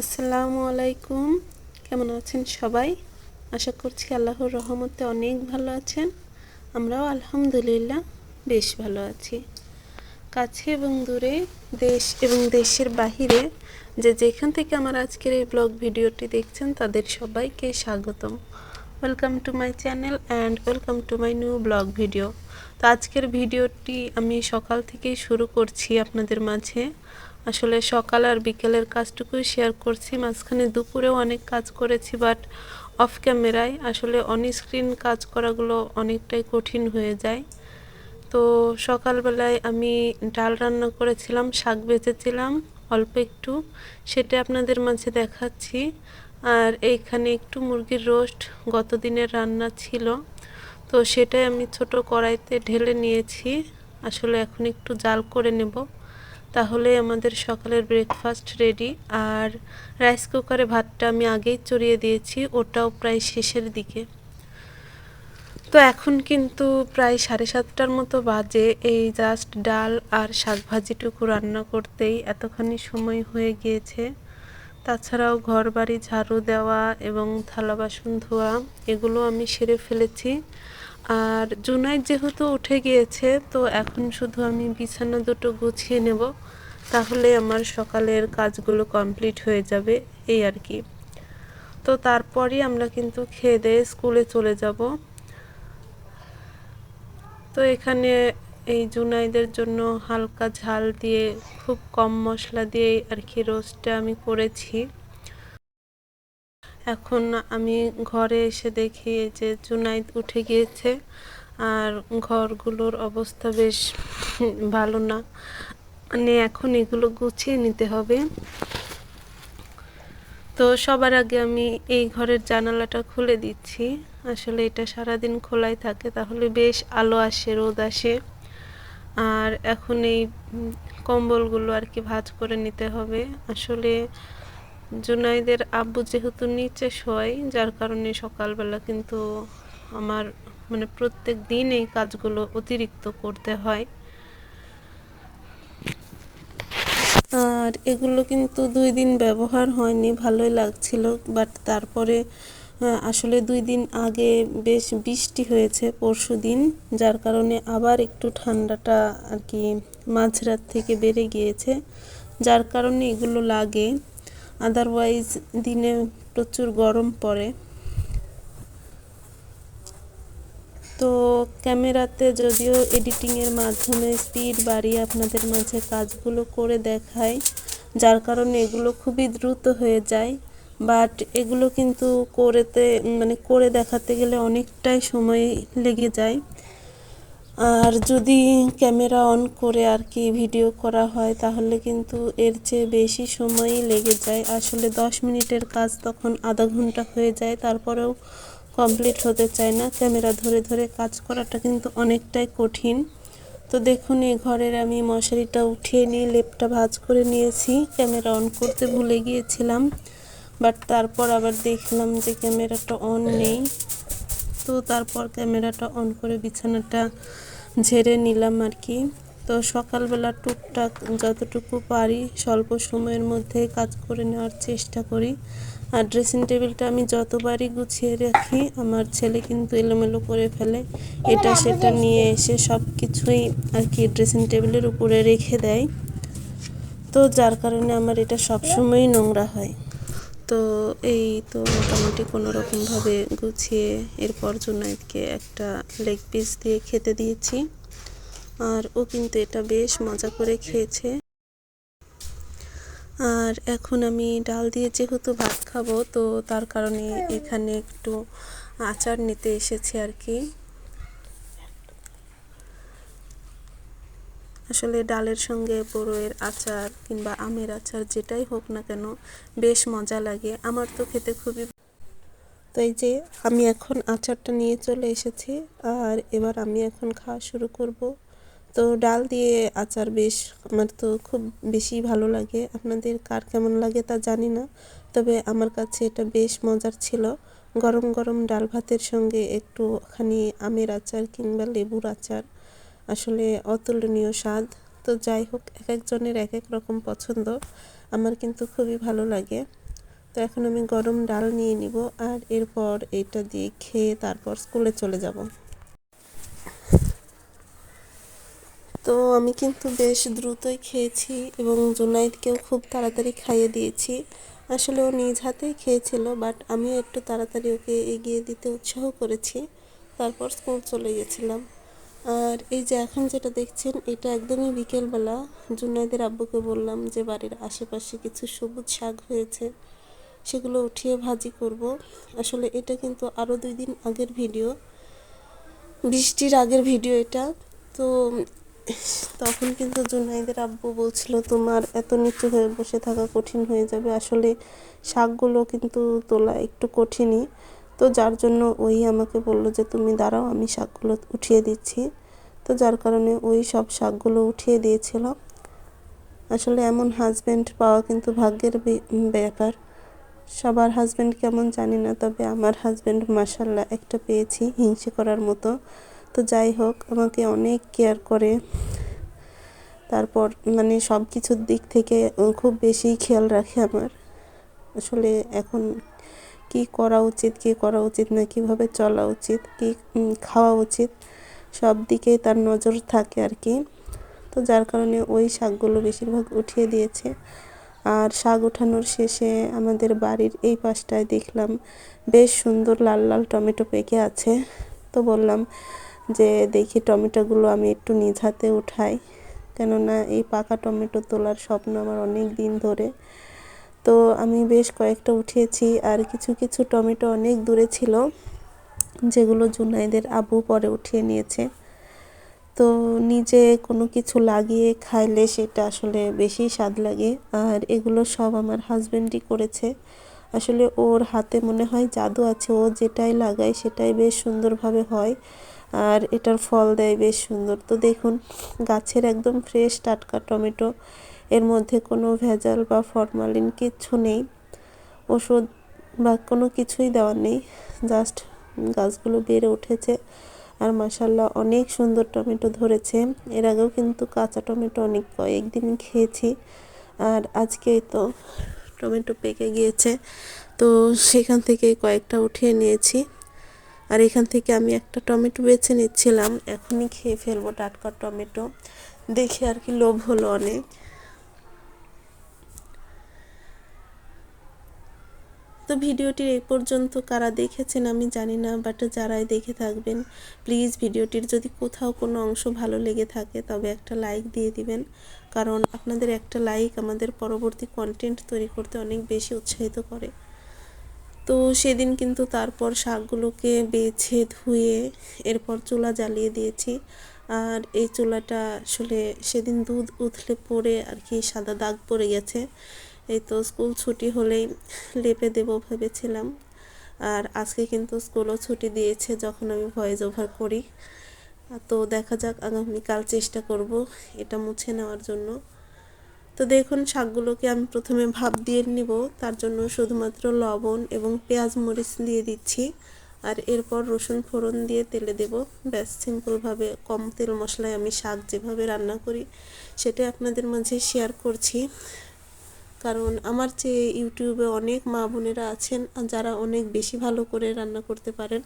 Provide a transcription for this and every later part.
আসসালামু আলাইকুম। কেমন আছেন সবাই? আশা করছি আল্লাহর রহমতে অনেক ভালো আছেন। আমরাও আলহামদুলিল্লাহ বেশ ভালো আছি। কাছে এবং দূরে, দেশ এবং দেশের বাহিরে যে যেখান থেকে আমার আজকের এই ব্লগ ভিডিওটি দেখছেন, তাদের সবাইকে স্বাগতম। Welcome to my channel and welcome to my new vlog video তো আজকের ভিডিওটি আমি সকাল থেকেই শুরু করছি আপনাদের মাঝে। আসলে সকাল আর বিকেলের কাজটুকুই শেয়ার করছি। মাঝখানে দুপুরেও অনেক কাজ করেছি বাট অফ ক্যামেরায় আসলে অন স্ক্রিন কাজ করাগুলো অনেকটাই কঠিন হয়ে যায়। তো সকালবেলায় আমি ডাল রান্না করেছিলাম, শাক বেঁচেছিলাম, অল্প একটু, সেটা আপনাদের মাঝে দেখাচ্ছি। আর এইখানে একটু মুরগির রোস্ট গত দিনের রান্না ছিল। তো সেটাই আমি ছোট কড়াইতে ঢেলে নিয়েছি। আসলে এখন একটু জাল করে নেব। তাহলে আমাদের সকালের ব্রেকফাস্ট রেডি আর রাইস কুকারে ভাতটা আমি আগেই চড়িয়ে দিয়েছি, ওটাও প্রায় শেষের দিকে। তো এখন কিন্তু প্রায় সাড়ে সাতটার মতো বাজে, এই জাস্ট ডাল আর শাক ভাজিটুকু রান্না করতেই এতখানি সময় হয়ে গিয়েছে। তাছাড়াও ঘর বাড়ি ঝাড়ু দেওয়া এবং থালা বাসন ধোয়া, এগুলো আমি সেরে ফেলেছি। আর জুনাইদ যেহেতু উঠে গিয়েছে, তো এখন শুধু আমি বিছানা দুটো গুছিয়ে নেব। তাহলে আমার সকালের কাজগুলো কমপ্লিট হয়ে যাবে, এই আর কি। তো তারপরই আমরা কিন্তু খেয়ে দিয়ে স্কুলে চলে যাব। তো এখানে এই জুনাইদের জন্য হালকা ঝাল দিয়ে, খুব কম মশলা দিয়ে আর কি রোস্টটা আমি করেছি। এখন আমি ঘরে এসে দেখি যে জুনাইদ উঠে গিয়েছে আর ঘরগুলোর অবস্থা বেশ ভালো না। মানে এখন এগুলো গুছিয়ে নিতে হবে। তো সবার আগে আমি এই ঘরের জানালাটা খুলে দিচ্ছি। আসলে এটা সারাদিন খোলাই থাকে, তাহলে বেশ আলো আসে, রোদ আসে। আর এখন এই কম্বলগুলো আর কি ভাজ করে নিতে হবে। আসলে জুনাইদের আব্বু যেহেতু নিচে শোয় যার কারণে সকালবেলা কিন্তু আমার মানে প্রত্যেক দিন এই কাজগুলো অতিরিক্ত করতে হয়। আর এগুলো কিন্তু দুই দিন ব্যবহার হয়নি, ভালোই লাগছিল। বাট তারপরে আসলে দুই দিন আগে বেশ বৃষ্টি হয়েছে পরশু দিন, যার কারণে আবার একটু ঠান্ডাটা আর কি মাঝরাত থেকে বেড়ে গিয়েছে, যার কারণে এগুলো লাগে। আদারওয়াইজ দিনে প্রচুর গরম পড়ে। তো ক্যামেরাতে যদিও এডিটিংয়ের মাধ্যমে স্পিড বাড়িয়ে আপনাদের মাঝে কাজগুলো করে দেখায় যার কারণে এগুলো খুবই দ্রুত হয়ে যায়। বাট এগুলো কিন্তু করেতে মানে করে দেখাতে গেলে অনেকটাই সময় লেগে যায়। আর যদি ক্যামেরা অন করে আর কি ভিডিও করা হয়, তাহলে কিন্তু এর চেয়ে বেশি সময়ই লেগে যায়। আসলে দশ মিনিটের কাজ তখন আধা ঘণ্টা হয়ে যায়, তারপরেও কমপ্লিট হতে চায় না। ক্যামেরা ধরে ধরে কাজ করাটা কিন্তু অনেকটাই কঠিন। তো দেখুন, এই ঘরের আমি মশারিটা উঠিয়ে নিয়ে লেপটা ভাজ করে নিয়েছি। ক্যামেরা অন করতে ভুলে গিয়েছিলাম, বাট তারপর আবার দেখলাম যে ক্যামেরাটা অন নেই। তো তারপর ক্যামেরাটা অন করে বিছানাটা ঝেড়ে নিলাম আর কি। তো সকালবেলা টুকটাক যতটুকু পারি স্বল্প সময়ের মধ্যে কাজ করে নেওয়ার চেষ্টা করি। আর ড্রেসিং টেবিলটা আমি যতবারই গুছিয়ে রাখি, আমার ছেলে কিন্তু এলোমেলো করে ফেলে। এটা সেটা নিয়ে এসে সব কিছুই আর কি ড্রেসিং টেবিলের উপরে রেখে দেয়। তো যার কারণে আমার এটা সবসময়ই নোংরা হয়। তো এই তো মোটামুটি কোনো রকমভাবে গুছিয়ে এরপর জুনাইদকে একটা লেগ পিস দিয়ে খেতে দিয়েছি। আর ও কিন্তু এটা বেশ মজা করে খেয়েছে। আর এখন আমি ডাল দিয়ে যেহেতু ভাত খাব, তো তার কারণে এখানে একটু আচার নিতে এসেছি আর কি। আসলে ডালের সঙ্গে বড়োয়ের আচার কিংবা আমের আচার যেটাই হোক না কেন বেশ মজা লাগে। আমার তো খেতে খুবই তো এই যে আমি এখন আচারটা নিয়ে চলে এসেছি আর এবার আমি এখন খাওয়া শুরু করব। তো ডাল দিয়ে আচার বেশ আমার তো খুব বেশি ভালো লাগে। আপনাদের কার কেমন লাগে তা জানি না, তবে আমার কাছে এটা বেশ মজার ছিল। গরম গরম ডাল ভাতের সঙ্গে একটুখানি আমের আচার কিংবা লেবুর আচার আসলে অতুলনীয় স্বাদ। তো যাই হোক এক একজনের এক এক রকম পছন্দ। আমার কিন্তু খুবই ভালো লাগে। তো এখন আমি গরম ডাল নিয়ে নিব আর এরপর এটা দিয়ে খেয়ে তারপর স্কুলে চলে যাব। তো আমি কিন্তু বেশ দ্রুতই খেয়েছি এবং জুনাইদকেও খুব তাড়াতাড়ি খাইয়ে দিয়েছি। আসলে ও নিজ হাতেই খেয়েছিল, বাট আমিও একটু তাড়াতাড়ি ওকে এগিয়ে দিতে উৎসাহ করেছি। তারপর স্কুল চলে গেছিলাম। আর এই যে এখন যেটা দেখছেন, এটা একদমই বিকেলবেলা। জুনাইদের আব্বুকে বললাম যে, বাড়ির আশেপাশে কিছু সবুজ শাক হয়েছে, সেগুলো উঠিয়ে ভাজি করব। আসলে এটা কিন্তু আরও দুই দিন আগের ভিডিও, বৃষ্টির আগের ভিডিও এটা। তো তখন কিন্তু জুনাইদের আব্বু বলছিল, তোমার এত নিচু হয়ে বসে থাকা কঠিন হয়ে যাবে। আসলে শাকগুলো কিন্তু তোলা একটু কঠিনই। তো যার জন্য ওই আমাকে বলল যে, তুমি দাঁড়াও, আমি শাকগুলো উঠিয়ে দিচ্ছি। তো যার কারণে ওই সব শাকগুলো উঠিয়ে দিয়েছিল আসলে এমন হাজব্যান্ড পাওয়া কিন্তু ভাগ্যের ব্যাপার। সবার হাজব্যান্ড কেমন জানি না, তবে আমার হাজব্যান্ড মাসাল্লাহ একটা পেয়েছি হিংসে করার মতো। তো যাই হোক, আমাকে অনেক কেয়ার করে। তারপর মানে সব কিছুর দিক থেকে খুব বেশি খেয়াল রাখে আমার। আসলে এখন কি করা উচিত, কি করা উচিত না, কীভাবে চলা উচিত, কি খাওয়া উচিত, সব দিকেই তার নজর থাকে আর কি। তো যার কারণে ওই শাকগুলো বেশিরভাগ উঠিয়ে দিয়েছে। আর শাক ওঠানোর শেষে আমাদের বাড়ির এই পাশটায় দেখলাম বেশ সুন্দর লাল লাল টমেটো পেকে আছে। তো বললাম যে দেখি টমেটোগুলো আমি একটু নিজ হাতে উঠাই। কেননা এই পাকা টমেটো তোলার স্বপ্ন আমার অনেক দিন ধরে। তো আমি বেশ কয়েকটা উঠিয়েছি আর কিছু কিছু টমেটো অনেক দূরে ছিল, যেগুলো জুনাইদের আবু পরে উঠিয়ে নিয়েছে। তো নিজে কোনো কিছু লাগিয়ে খাইলে সেটা আসলে বেশি স্বাদ লাগে। আর এগুলো সব আমার হাজব্যান্ডই করেছে। আসলে ওর হাতে মনে হয় জাদু আছে, ও যেটাই লাগায় সেটাই বেশ সুন্দরভাবে হয়। আর এটার ফল দেয় বেশ সুন্দর। তো দেখুন, গাছের একদম ফ্রেশ টাটকা টমেটো। এর মধ্যে কোনো ভেজাল বা ফরমালিন কিচ্ছু নেই। ওষুধ বা কোনো কিছুই দেওয়ার নেই। জাস্ট গাছগুলো বেড়ে উঠেছে। আর মাসাল্লাহ অনেক সুন্দর টমেটো ধরেছে। এর আগেও কিন্তু কাঁচা টমেটো অনেক কয়েকদিন খেয়েছি। আর আজকেই তো টমেটো পেকে গিয়েছে। তো সেখান থেকে কয়েকটা উঠিয়ে নিয়েছি। আর এখান থেকে আমি একটা টমেটো বেছে নিচ্ছিলাম। এখনই খেয়ে ফেলব টাটকা টমেটো। দেখে আর কি লোভ হলো অনেক। তো ভিডিওটির এই পর্যন্ত কারা দেখেছেন আমি জানি না বাট যারাই দেখে থাকবেন প্লিজ ভিডিওটির যদি কোথাও কোনো অংশ ভালো লেগে থাকে, তবে একটা লাইক দিয়ে দিবেন। কারণ আপনাদের একটা লাইক আমাদের পরবর্তী কন্টেন্ট তৈরি করতে অনেক বেশি উৎসাহিত করে। তো সেদিন কিন্তু তারপর শাকগুলোকে বেছে ধুয়ে এরপর চুলা জ্বালিয়ে দিয়েছি। আর এই চুলাটা আসলে সেদিন দুধ উথলে পড়ে আর কি সাদা দাগ পড়ে গেছে। এই তো স্কুল ছুটি হলেই লেপে দেব ভেবেছিলাম। আর আজকে কিন্তু স্কুলও ছুটি দিয়েছে যখন আমি ভয়েস ওভার করি। তো দেখা যাক, আগামীকাল চেষ্টা করব এটা মুছে নেওয়ার জন্য। তো দেখুন, শাকগুলোকে আমি প্রথমে ভাপ দিয়ে নিব। তার জন্য শুধুমাত্র লবণ এবং পেঁয়াজ মরিচ দিয়ে দিচ্ছি। আর এরপর রসুন ফোড়ন দিয়ে তেলে দেব। ব্যাস, সিম্পলভাবে কম তেল মশলায় আমি শাক যেভাবে রান্না করি সেটা আপনাদের মাঝে শেয়ার করছি। কারণ আমার চেয়ে ইউটিউবে অনেক মা বোনেরা আছেন যারা অনেক বেশি ভালো করে রান্না করতে পারেন।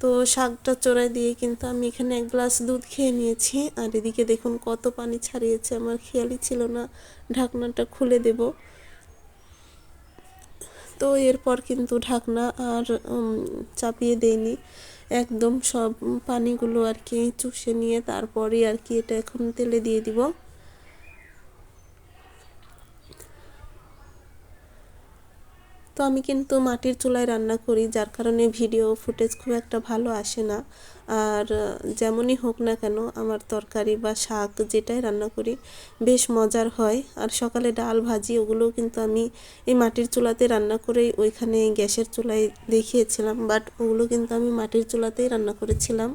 তো শাকটা চড়াই দিয়ে কিন্তু আমি এখানে এক গ্লাস দুধ খেয়ে নিয়েছি। আর এদিকে দেখুন কত পানি ছাড়িয়েছে, আমার খেয়ালই ছিল না। ঢাকনাটা খুলে দেব। তো এরপর কিন্তু ঢাকনা আর চাপিয়ে দেয়নি একদম সব পানিগুলো আর কি চুষে নিয়ে তারপরে আর কি এটা এখন তেলে দিয়ে দিব। তো আমি কিন্তু মাটির চুলায় রান্না করি, যার কারণে ভিডিও ফুটেজ খুব একটা ভালো আসে না। আর যেমনই হোক না কেন, আমার তরকারি বা শাক যেটাই রান্না করি, বেশ মজার হয়। আর সকালে ডাল ভাজি, ওগুলোও কিন্তু আমি এই মাটির চুলাতে রান্না করেই ওইখানে গ্যাসের চুলায় দেখিয়েছিলাম বাট ওগুলো কিন্তু আমি মাটির চুলাতেই রান্না করেছিলাম।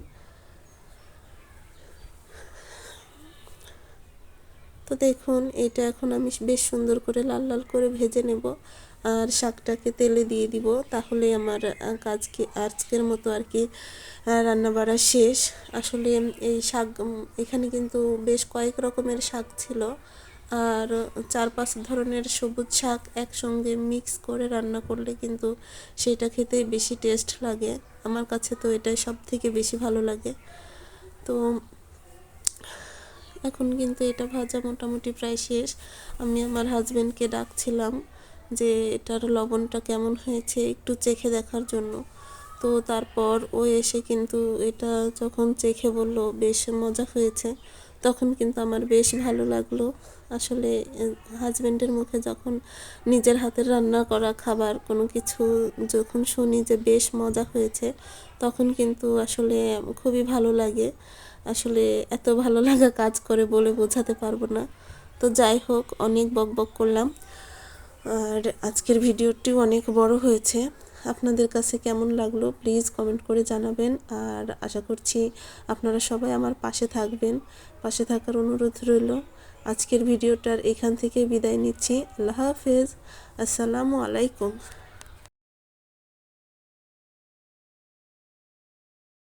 তো দেখুন, এটা এখন আমি বেশ সুন্দর করে লাল লাল করে ভেজে নেব। আর শাকটাকে তেলে দিয়ে দিব। তাহলে আমার কাজকে আজকের মতো আর কি রান্না বাড়া শেষ। আসলে এই শাক এখানে কিন্তু বেশ কয়েক রকমের শাক ছিল। আর চার পাঁচ ধরনের সবুজ শাক একসঙ্গে মিক্স করে রান্না করলে কিন্তু সেটা খেতে বেশি টেস্ট লাগে। আমার কাছে তো এটাই সব থেকে বেশি ভালো লাগে। তো এখন কিন্তু এটা ভাজা মোটামুটি প্রায় শেষ। আমি আমার হাজব্যান্ডকে ডাকছিলাম। যে এটার লবণটা কেমন হয়েছে একটু চেখে দেখার জন্য। তো তারপর ও এসে কিন্তু এটা যখন চেখে বলল, বেশ মজা হয়েছে। তখন কিন্তু আমার বেশ ভালো লাগল। আসলে হাজব্যান্ডের মুখে যখন নিজের হাতের রান্না করা খাবার, কোনো কিছু যখন শুনি যে বেশ মজা হয়েছে, তখন কিন্তু আসলে খুবই ভালো লাগে। আসলে এত ভালো লাগা কাজ করে বলে বোঝাতে পারব না। তো যাই হোক, অনেক বক বক করলাম। আর আজকের ভিডিওটিও অনেক বড় হয়েছে। আপনাদের কাছে কেমন লাগল প্লিজ কমেন্ট করে জানাবেন। আর আশা করছি আপনারা সবাই আমার পাশে থাকবেন। পাশে থাকার অনুরোধ রইল। আজকের ভিডিওটার এখান থেকে বিদায় নিচ্ছি। আল্লাহ হাফেজ। আসসালামু আলাইকুম।